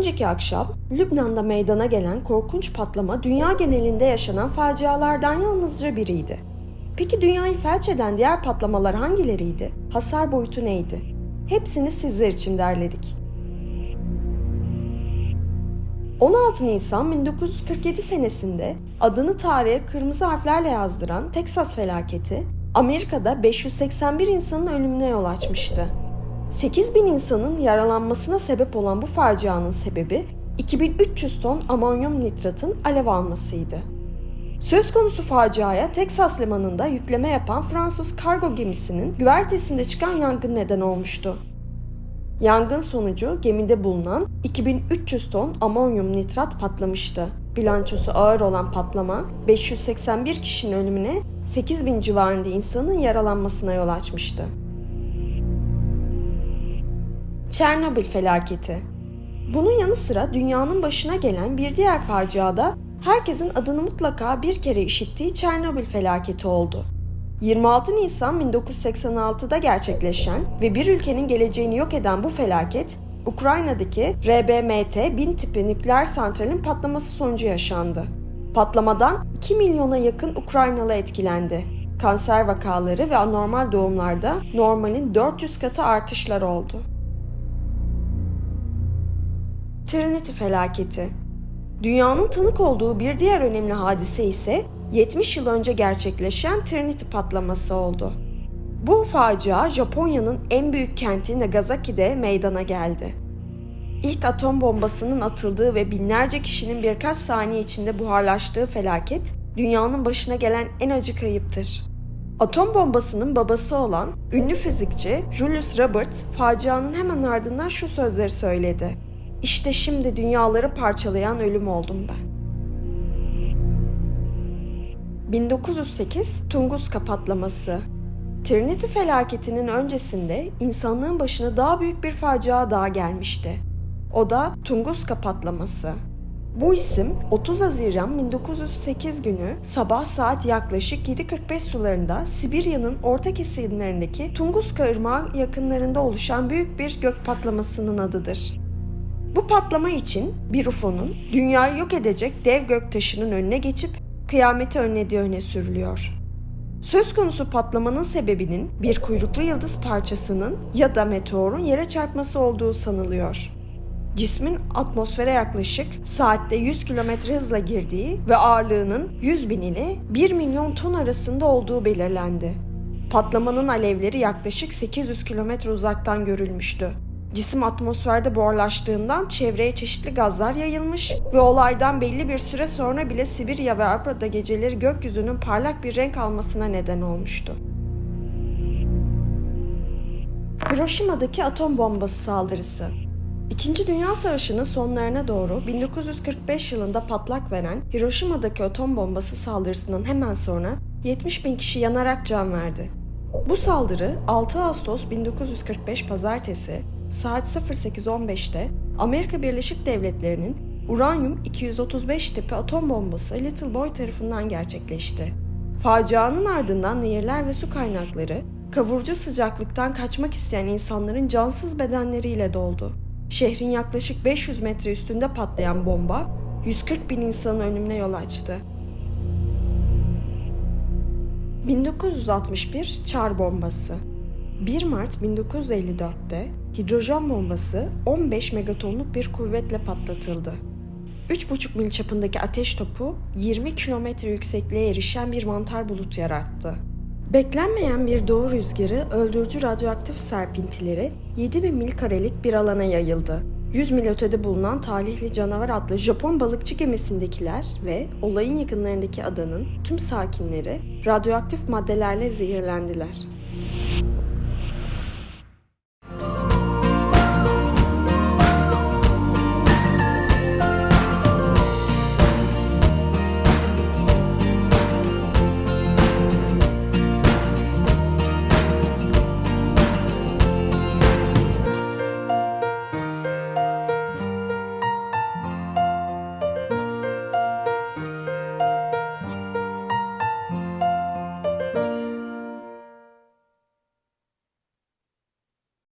önceki akşam Lübnan'da meydana gelen korkunç patlama dünya genelinde yaşanan facialardan yalnızca biriydi. Peki dünyayı felç eden diğer patlamalar hangileriydi? Hasar boyutu neydi? Hepsini sizler için derledik. 16 Nisan 1947 senesinde adını tarihe kırmızı harflerle yazdıran Teksas felaketi, Amerika'da 581 insanın ölümüne yol açmıştı. 8 bin insanın yaralanmasına sebep olan bu facianın sebebi 2300 ton amonyum nitratın alev almasıydı. Söz konusu faciaya Teksas limanında yükleme yapan Fransız kargo gemisinin güvertesinde çıkan yangın neden olmuştu. Yangın sonucu gemide bulunan 2300 ton amonyum nitrat patlamıştı. Bilançosu ağır olan patlama 581 kişinin ölümüne 8000 civarında insanın yaralanmasına yol açmıştı. Çernobil felaketi. Bunun yanı sıra dünyanın başına gelen bir diğer faciada herkesin adını mutlaka bir kere işittiği Çernobil felaketi oldu. 26 Nisan 1986'da gerçekleşen ve bir ülkenin geleceğini yok eden bu felaket, Ukrayna'daki RBMT-1000 tipi nükleer santralin patlaması sonucu yaşandı. Patlamadan 2 milyona yakın Ukraynalı etkilendi. Kanser vakaları ve anormal doğumlarda normalin 400 katı artışlar oldu. Trinity felaketi. Dünyanın tanık olduğu bir diğer önemli hadise ise 70 yıl önce gerçekleşen Trinity patlaması oldu. Bu facia Japonya'nın en büyük kenti Nagasaki'de meydana geldi. İlk atom bombasının atıldığı ve binlerce kişinin birkaç saniye içinde buharlaştığı felaket dünyanın başına gelen en acı kayıptır. Atom bombasının babası olan ünlü fizikçi Julius Roberts facianın hemen ardından şu sözleri söyledi. İşte şimdi dünyaları parçalayan ölüm oldum ben. 1908 Tunguska patlaması. Trinity felaketinin öncesinde insanlığın başına daha büyük bir facia daha gelmişti. O da Tunguska patlaması. Bu isim 30 Haziran 1908 günü sabah saat yaklaşık 7.45 sularında Sibirya'nın orta kesimlerindeki Tunguska Irmağı yakınlarında oluşan büyük bir gök patlamasının adıdır. Bu patlama için bir UFO'nun dünyayı yok edecek dev göktaşının önüne geçip kıyameti önlediği öne sürülüyor. Söz konusu patlamanın sebebinin bir kuyruklu yıldız parçasının ya da meteorun yere çarpması olduğu sanılıyor. Cismin atmosfere yaklaşık saatte 100 km hızla girdiği ve ağırlığının 100 bin ile 1 milyon ton arasında olduğu belirlendi. Patlamanın alevleri yaklaşık 800 km uzaktan görülmüştü. Cisim atmosferde buharlaştığından çevreye çeşitli gazlar yayılmış ve olaydan belli bir süre sonra bile Sibirya ve Avrupa'da geceleri gökyüzünün parlak bir renk almasına neden olmuştu. Hiroşima'daki atom bombası saldırısı İkinci Dünya Savaşı'nın sonlarına doğru 1945 yılında patlak veren Hiroşima'daki atom bombası saldırısının hemen sonra 70 bin kişi yanarak can verdi. Bu saldırı 6 Ağustos 1945 Pazartesi saat 08.15'te Amerika Birleşik Devletleri'nin uranyum 235 tipi atom bombası Little Boy tarafından gerçekleşti. Facianın ardından nehirler ve su kaynakları kavurucu sıcaklıktan kaçmak isteyen insanların cansız bedenleriyle doldu. Şehrin yaklaşık 500 metre üstünde patlayan bomba 140 bin insanın ölümüne yol açtı. 1961 Çar bombası 1 Mart 1954'te hidrojen bombası 15 megatonluk bir kuvvetle patlatıldı. 3,5 mil çapındaki ateş topu 20 kilometre yüksekliğe erişen bir mantar bulut yarattı. Beklenmeyen bir doğu rüzgarı öldürücü radyoaktif serpintileri 7000 mil karelik bir alana yayıldı. 100 mil ötede bulunan Talihli Canavar adlı Japon balıkçı gemisindekiler ve olayın yakınlarındaki adanın tüm sakinleri radyoaktif maddelerle zehirlendiler.